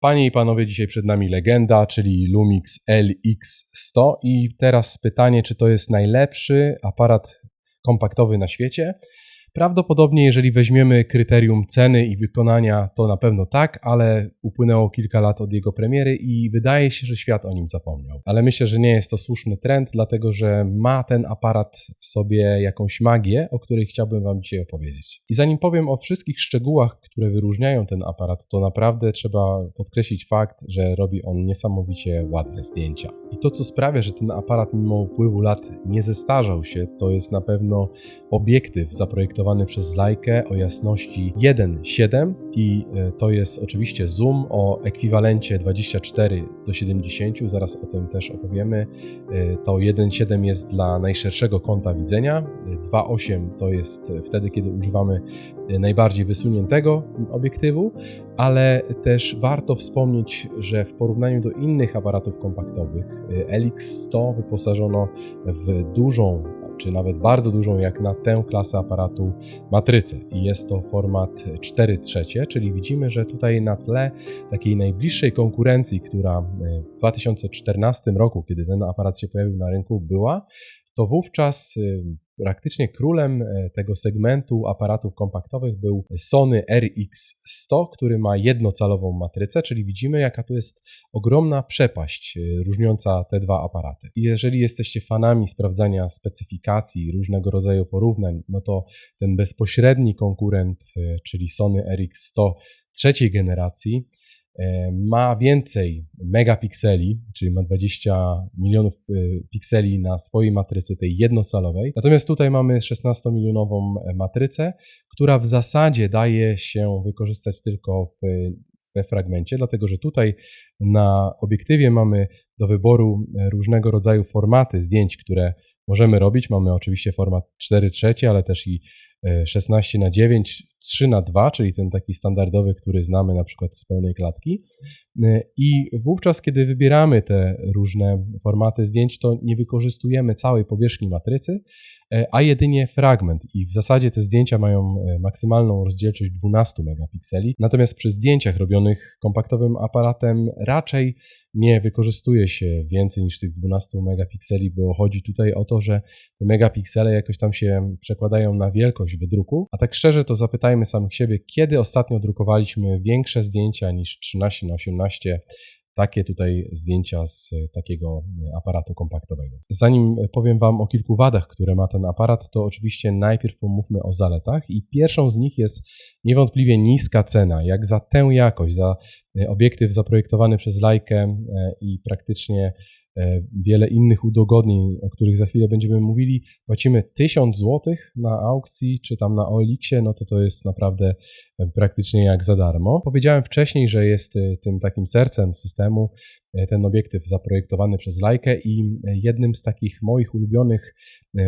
Panie i panowie, dzisiaj przed nami legenda, czyli Lumix LX100 i teraz pytanie, czy to jest najlepszy aparat kompaktowy na świecie? Prawdopodobnie, jeżeli weźmiemy kryterium ceny i wykonania, to na pewno tak, ale upłynęło kilka lat od jego premiery i wydaje się, że świat o nim zapomniał. Ale myślę, że nie jest to słuszny trend, dlatego że ma ten aparat w sobie jakąś magię, o której chciałbym Wam dzisiaj opowiedzieć. I zanim powiem o wszystkich szczegółach, które wyróżniają ten aparat, to naprawdę trzeba podkreślić fakt, że robi on niesamowicie ładne zdjęcia. I to, co sprawia, że ten aparat mimo upływu lat nie zestarzał się, to jest na pewno obiektyw zaprojektowany przez Leica o jasności 1.7 i e, to jest oczywiście zoom o ekwiwalencie 24 do 70, zaraz o tym też opowiemy. E, to 1.7 jest dla najszerszego kąta widzenia, 2.8 to jest wtedy, kiedy używamy najbardziej wysuniętego obiektywu, ale też warto wspomnieć, że w porównaniu do innych aparatów kompaktowych LX100 wyposażono w dużą czy nawet bardzo dużą jak na tę klasę aparatu matrycę i jest to format 4 trzecie, czyli widzimy, że tutaj na tle takiej najbliższej konkurencji, która w 2014 roku, kiedy ten aparat się pojawił na rynku, była, to wówczas y, praktycznie królem e, tego segmentu aparatów kompaktowych był Sony RX100, który ma jednocalową matrycę, czyli widzimy jaka tu jest ogromna przepaść e, różniąca te dwa aparaty. I jeżeli jesteście fanami sprawdzania specyfikacji, różnego rodzaju porównań, no to ten bezpośredni konkurent, e, czyli Sony RX100 trzeciej generacji, ma więcej megapikseli, czyli ma 20 milionów e, pikseli na swojej matrycy, tej jednocalowej. Natomiast tutaj mamy 16-milionową matrycę, która w zasadzie daje się wykorzystać tylko w, we fragmencie, dlatego że tutaj na obiektywie mamy do wyboru różnego rodzaju formaty zdjęć, które możemy robić. Mamy oczywiście format 4 trzecie, ale też i 16 e, na 9, 3 na 2, czyli ten taki standardowy, który znamy na przykład z pełnej klatki. E, I wówczas, kiedy wybieramy te różne formaty zdjęć, to nie wykorzystujemy całej powierzchni matrycy, e, a jedynie fragment. I w zasadzie te zdjęcia mają maksymalną rozdzielczość 12 megapikseli. Natomiast przy zdjęciach robionych kompaktowym aparatem raczej nie wykorzystuje się więcej niż tych 12 megapikseli, bo chodzi tutaj o to, że te megapiksele jakoś tam się przekładają na wielkość wydruku. A tak szczerze to zapytajmy samych siebie, kiedy ostatnio drukowaliśmy większe zdjęcia niż 13 na 18 takie tutaj zdjęcia z takiego aparatu kompaktowego. Zanim powiem Wam o kilku wadach, które ma ten aparat, to oczywiście najpierw pomówmy o zaletach i pierwszą z nich jest niewątpliwie niska cena. Jak za tę jakość, za obiektyw zaprojektowany przez Leica e, i praktycznie wiele innych udogodnień, o których za chwilę będziemy mówili, płacimy 1000 zł na aukcji czy tam na OLX-ie, no to to jest naprawdę e, praktycznie jak za darmo. Powiedziałem wcześniej, że jest e, tym takim sercem systemu ten obiektyw zaprojektowany przez Leica i jednym z takich moich ulubionych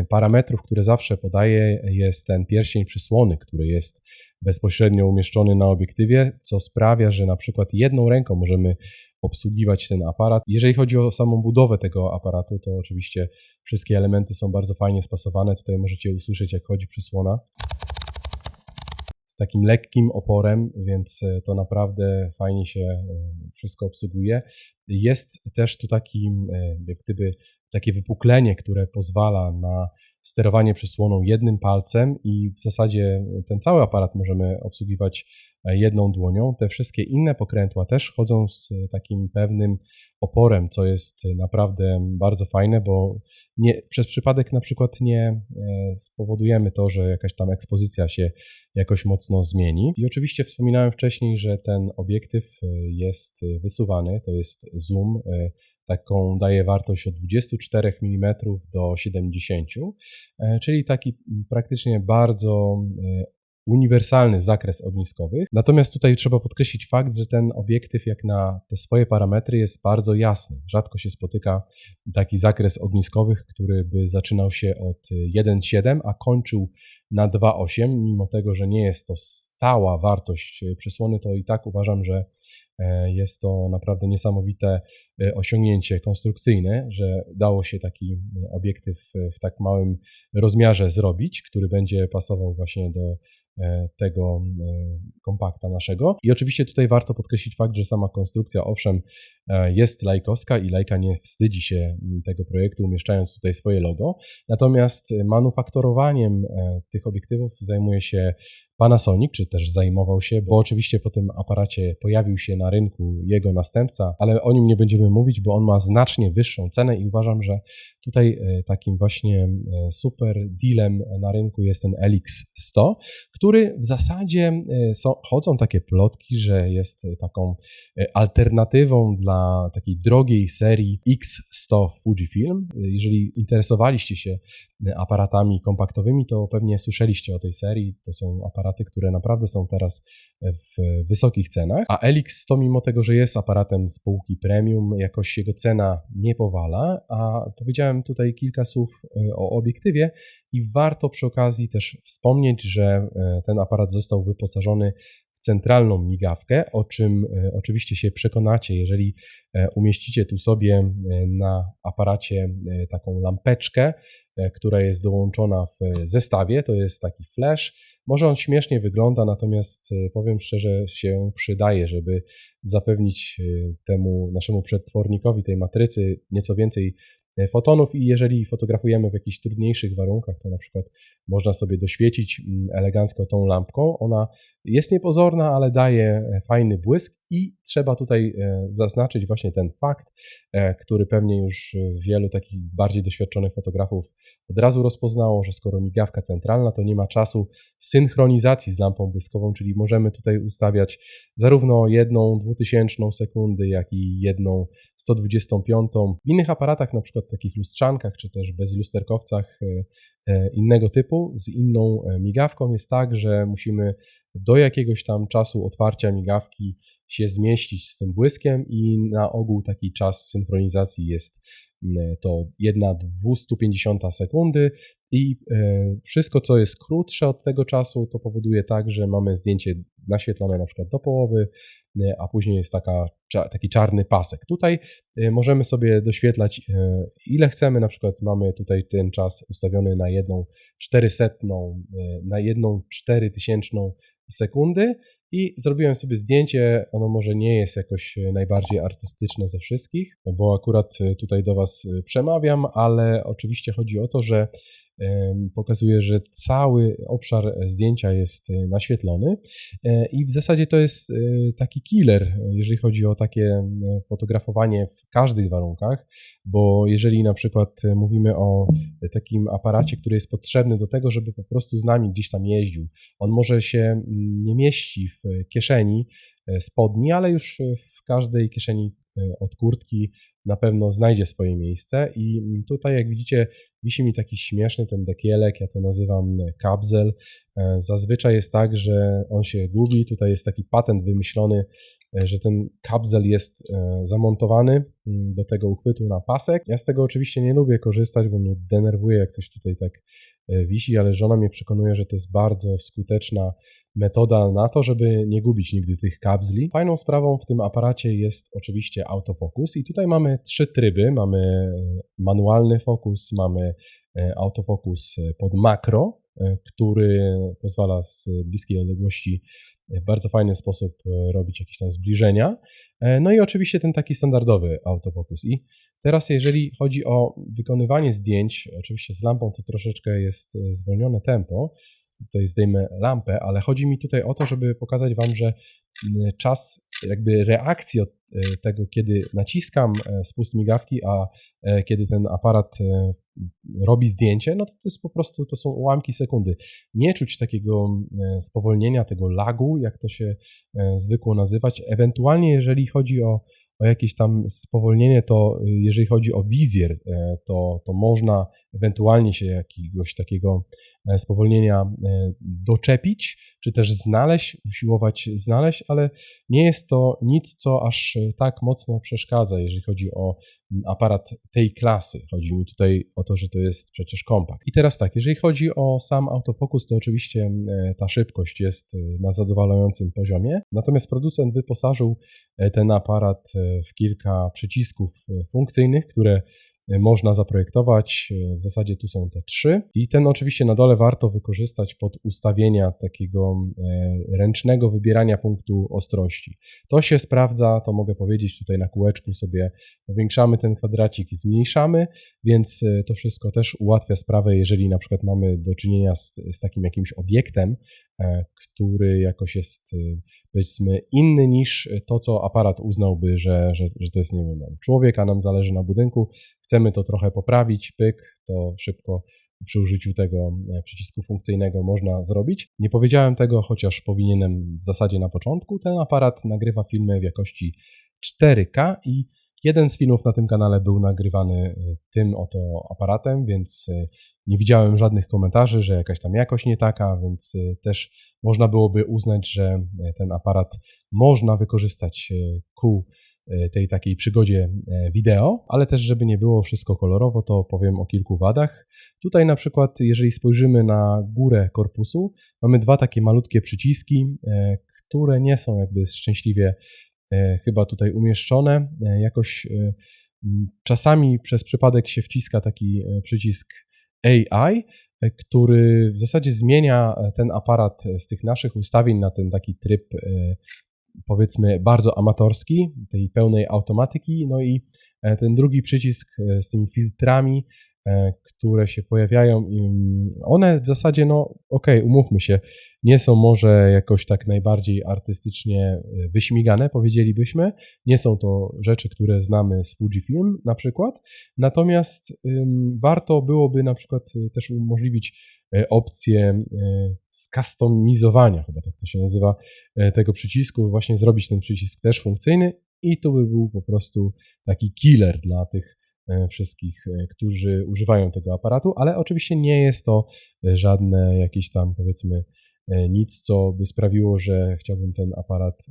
parametrów, które zawsze podaję jest ten pierścień przysłony, który jest bezpośrednio umieszczony na obiektywie, co sprawia, że na przykład jedną ręką możemy obsługiwać ten aparat. Jeżeli chodzi o samą budowę tego aparatu, to oczywiście wszystkie elementy są bardzo fajnie spasowane. Tutaj możecie usłyszeć, jak chodzi przysłona z takim lekkim oporem, więc e, to naprawdę fajnie się e, wszystko obsługuje. Jest też tu taki, e, jak gdyby, takie wypuklenie, które pozwala na sterowanie przysłoną jednym palcem i w zasadzie ten cały aparat możemy obsługiwać jedną dłonią. Te wszystkie inne pokrętła też chodzą z takim pewnym oporem, co jest naprawdę bardzo fajne, bo nie, przez przypadek na przykład nie e, spowodujemy to, że jakaś tam ekspozycja się jakoś mocno zmieni. I oczywiście wspominałem wcześniej, że ten obiektyw e, jest wysuwany, to jest zoom, e, taką daje wartość od 24 mm do 70, czyli taki praktycznie bardzo uniwersalny zakres ogniskowych. Natomiast tutaj trzeba podkreślić fakt, że ten obiektyw jak na te swoje parametry jest bardzo jasny. Rzadko się spotyka taki zakres ogniskowych, który by zaczynał się od 1,7, a kończył na 2,8. Mimo tego, że nie jest to stała wartość przysłony, to i tak uważam, że E, jest to naprawdę niesamowite e, osiągnięcie konstrukcyjne, że dało się taki e, obiektyw w tak małym rozmiarze zrobić, który będzie pasował właśnie do tego kompakta naszego. I oczywiście tutaj warto podkreślić fakt, że sama konstrukcja, owszem, jest lajkowska i lajka nie wstydzi się tego projektu, umieszczając tutaj swoje logo. Natomiast manufaktorowaniem tych obiektywów zajmuje się Panasonic, czy też zajmował się, bo oczywiście po tym aparacie pojawił się na rynku jego następca, ale o nim nie będziemy mówić, bo on ma znacznie wyższą cenę i uważam, że tutaj e, takim właśnie e, super dealem na rynku jest ten LX100, który w zasadzie e, są, chodzą takie plotki, że jest taką alternatywą dla takiej drogiej serii X100 Fujifilm. Jeżeli interesowaliście się aparatami kompaktowymi, to pewnie słyszeliście o tej serii. To są aparaty, które naprawdę są teraz w wysokich cenach, a LX100 mimo tego, że jest aparatem spółki premium, jakoś jego cena nie powala, a powiedziałem tutaj kilka słów e, o obiektywie i warto przy okazji też wspomnieć, że e, ten aparat został wyposażony centralną migawkę, o czym e, oczywiście się przekonacie, jeżeli e, umieścicie tu sobie e, na aparacie taką lampeczkę, która jest dołączona w zestawie. To jest taki flash. Może on śmiesznie wygląda, natomiast powiem szczerze, się przydaje, żeby zapewnić temu naszemu przetwornikowi tej matrycy nieco więcej fotonów i jeżeli fotografujemy w jakichś trudniejszych warunkach, to na przykład można sobie doświecić mm, elegancko tą lampką. Ona jest niepozorna, ale daje e, fajny błysk i trzeba tutaj e, zaznaczyć właśnie ten fakt, który pewnie już wielu takich bardziej doświadczonych fotografów od razu rozpoznało, że skoro migawka centralna, to nie ma czasu synchronizacji z lampą błyskową, czyli możemy tutaj ustawiać zarówno jedną dwutysięczną sekundy, jak i jedną 125. W innych aparatach, na przykład takich lustrzankach, czy też bezlusterkowcach e, e, innego typu, z inną e, migawką jest tak, że musimy do jakiegoś tam czasu otwarcia migawki się zmieścić z tym błyskiem i na ogół taki czas synchronizacji jest to jedna 250 sekundy i wszystko, co jest krótsze od tego czasu, to powoduje tak, że mamy zdjęcie naświetlone na przykład do połowy, a później jest taka, taki czarny pasek. Tutaj możemy sobie doświetlać ile chcemy, na przykład mamy tutaj ten czas ustawiony na jedną 400, na jedną 4000 sekundy i zrobiłem sobie zdjęcie. Ono może nie jest jakoś najbardziej artystyczne ze wszystkich, bo akurat tutaj do Was przemawiam, ale oczywiście chodzi o to, że pokazuje, że cały obszar zdjęcia jest e, naświetlony. E, i w zasadzie to jest e, taki killer, jeżeli chodzi o takie fotografowanie w każdych warunkach, bo jeżeli na przykład mówimy o takim aparacie, który jest potrzebny do tego, żeby po prostu z nami gdzieś tam jeździł, on może się nie mieści w kieszeni spodni, ale już w każdej kieszeni od kurtki na pewno znajdzie swoje miejsce. I tutaj jak widzicie wisi mi taki śmieszny ten dekielek, ja to nazywam kapzel. E, zazwyczaj jest tak, że on się gubi, tutaj jest taki patent wymyślony, e, że ten kapzel jest e, zamontowany mm, do tego uchwytu na pasek. Ja z tego oczywiście nie lubię korzystać, bo mnie denerwuje jak coś tutaj tak wisi, ale żona mnie przekonuje, że to jest bardzo skuteczna metoda na to, żeby nie gubić nigdy tych kapsli. Fajną sprawą w tym aparacie jest oczywiście autofokus i tutaj mamy trzy tryby. Mamy manualny fokus, mamy autofokus pod makro, który pozwala z bliskiej odległości w bardzo fajny sposób robić jakieś tam zbliżenia. No i oczywiście ten taki standardowy autofokus. I teraz jeżeli chodzi o wykonywanie zdjęć, oczywiście z lampą to troszeczkę jest zwolnione tempo, tutaj zdejmę lampę, ale chodzi mi tutaj o to, żeby pokazać Wam, że czas jakby reakcji od e, tego, kiedy naciskam e, spust migawki, a e, kiedy ten aparat robi zdjęcie, no to to jest po prostu, to są ułamki sekundy. Nie czuć takiego spowolnienia, tego lagu, jak to się zwykło nazywać. Ewentualnie, jeżeli chodzi o, o jakieś tam spowolnienie, to jeżeli chodzi o wizjer, to, to można ewentualnie się jakiegoś takiego spowolnienia doczepić, czy też znaleźć, usiłować znaleźć, ale nie jest to nic, co aż tak mocno przeszkadza, jeżeli chodzi o aparat tej klasy. Chodzi mi tutaj o to, że to jest przecież kompakt. I teraz tak, jeżeli chodzi o sam autofokus, to oczywiście ta szybkość jest na zadowalającym poziomie, natomiast producent wyposażył ten aparat w kilka przycisków funkcyjnych, które można zaprojektować. W zasadzie tu są te trzy. I ten oczywiście na dole warto wykorzystać pod ustawienia takiego ręcznego wybierania punktu ostrości. To się sprawdza, to mogę powiedzieć tutaj na kółeczku sobie powiększamy ten kwadracik i zmniejszamy, więc to wszystko też ułatwia sprawę, jeżeli na przykład mamy do czynienia z, z takim jakimś obiektem, który jakoś jest powiedzmy inny niż to, co aparat uznałby, że, że, że to jest, nie wiem, człowiek, a nam zależy na budynku, chcemy to trochę poprawić, pyk, to szybko przy użyciu tego e, przycisku funkcyjnego można zrobić. Nie powiedziałem tego, chociaż powinienem w zasadzie na początku. Ten aparat nagrywa filmy w jakości 4K i Jeden z filmów na tym kanale był nagrywany e, tym oto aparatem, więc e, nie widziałem żadnych komentarzy, że jakaś tam jakość nie taka, więc też można byłoby uznać, że ten aparat można wykorzystać ku tej takiej przygodzie wideo, ale też żeby nie było wszystko kolorowo, to powiem o kilku wadach. Tutaj na przykład, jeżeli spojrzymy na górę korpusu, mamy dwa takie malutkie przyciski, które nie są jakby szczęśliwie E, chyba tutaj umieszczone. E, jakoś e, czasami przez przypadek się wciska taki przycisk AI, który w zasadzie zmienia ten aparat z tych naszych ustawień na ten taki tryb powiedzmy bardzo amatorski, tej pełnej automatyki. No i ten drugi przycisk z tymi filtrami E, które się pojawiają. One w zasadzie, no okej, okay, umówmy się, nie są może jakoś tak najbardziej artystycznie e, wyśmigane, powiedzielibyśmy. Nie są to rzeczy, które znamy z Fujifilm na przykład. Natomiast warto byłoby na przykład e, też umożliwić opcję skustomizowania, chyba tak to się nazywa, tego przycisku, właśnie zrobić ten przycisk też funkcyjny i to by był po prostu taki killer dla tych E, wszystkich, e, którzy używają tego aparatu, ale oczywiście nie jest to e, żadne jakieś tam powiedzmy nic, co by sprawiło, że chciałbym ten aparat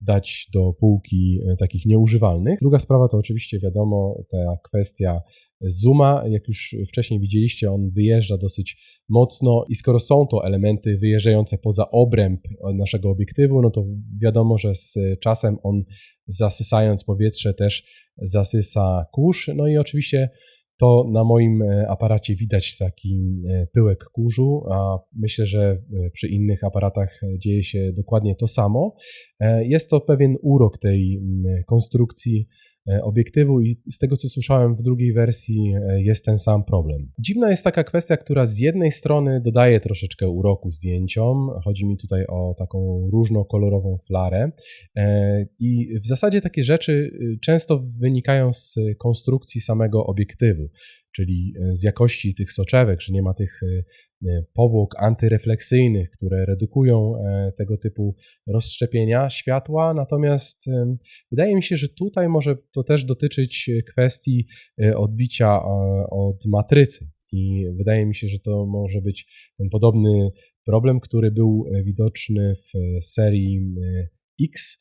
dać do półki e, takich nieużywalnych. Druga sprawa to oczywiście wiadomo ta kwestia zooma. Jak już wcześniej widzieliście, on wyjeżdża dosyć mocno i skoro są to elementy wyjeżdżające poza obręb naszego obiektywu, no to wiadomo, że z czasem on zasysając powietrze też zasysa kurz. No i oczywiście to na moim e, aparacie widać taki e, pyłek kurzu, a myślę, że e, przy innych aparatach dzieje się dokładnie to samo. Jest to pewien urok tej konstrukcji obiektywu i z tego co słyszałem w drugiej wersji e, jest ten sam problem. Dziwna jest taka kwestia, która z jednej strony dodaje troszeczkę uroku zdjęciom, chodzi mi tutaj o taką różnokolorową flarę e, i w zasadzie takie rzeczy y, często wynikają z konstrukcji samego obiektywu, czyli z jakości tych soczewek, że nie ma tych powłok antyrefleksyjnych, które redukują tego typu rozszczepienia światła, natomiast wydaje mi się, że tutaj może to też dotyczyć e, kwestii e, odbicia e, od matrycy. I wydaje mi się, że to może być ten podobny problem, który był widoczny w serii X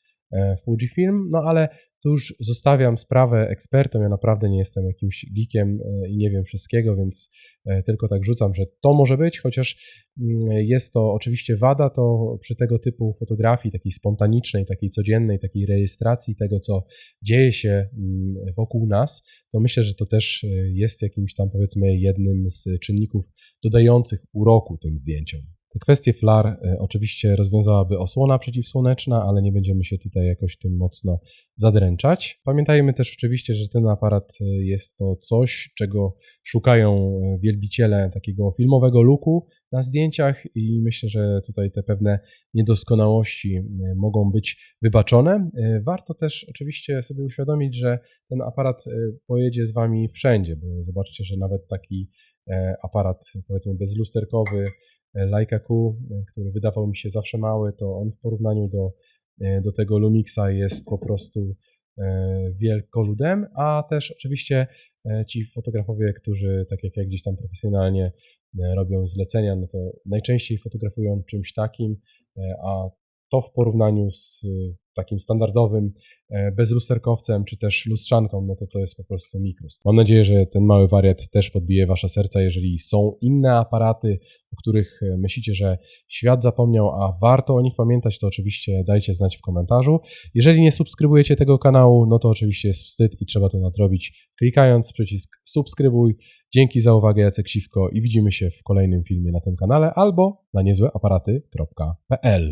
Fujifilm, no ale tu już zostawiam sprawę ekspertom. Ja naprawdę nie jestem jakimś geekiem e, i nie wiem wszystkiego, więc e, tylko tak rzucam, że to może być, chociaż mm, jest to oczywiście wada, to przy tego typu fotografii, takiej spontanicznej, takiej codziennej, takiej rejestracji tego, co dzieje się mm, wokół nas, to myślę, że to też e, jest jakimś tam powiedzmy jednym z czynników dodających uroku tym zdjęciom. Te kwestie flar e, oczywiście rozwiązałaby osłona przeciwsłoneczna, ale nie będziemy się tutaj jakoś tym mocno zadręczać. Pamiętajmy też oczywiście, że ten aparat e, jest to coś, czego szukają e, wielbiciele takiego filmowego looku na zdjęciach i myślę, że tutaj te pewne niedoskonałości mogą być wybaczone. Warto też oczywiście sobie uświadomić, że ten aparat pojedzie z Wami wszędzie, bo zobaczcie, że nawet taki aparat powiedzmy bezlusterkowy Leica Q, który wydawał mi się zawsze mały, to on w porównaniu do, e, do tego Lumixa jest po prostu e, wielkoludem, a też oczywiście e, ci fotografowie, którzy tak jak ja gdzieś tam profesjonalnie robią zlecenia, no to najczęściej fotografują czymś takim, a to w porównaniu z y, takim standardowym e, bezlusterkowcem, czy też lustrzanką, no to to jest po prostu mikrost. Mam nadzieję, że ten mały wariat też podbije wasze serca, jeżeli są inne aparaty, o których e, myślicie, że świat zapomniał, a warto o nich pamiętać, to oczywiście dajcie znać w komentarzu. Jeżeli nie subskrybujecie tego kanału, no to oczywiście jest wstyd i trzeba to nadrobić klikając przycisk subskrybuj. Dzięki za uwagę, Jacek Siwko i widzimy się w kolejnym filmie na tym kanale albo na niezłeaparaty.pl.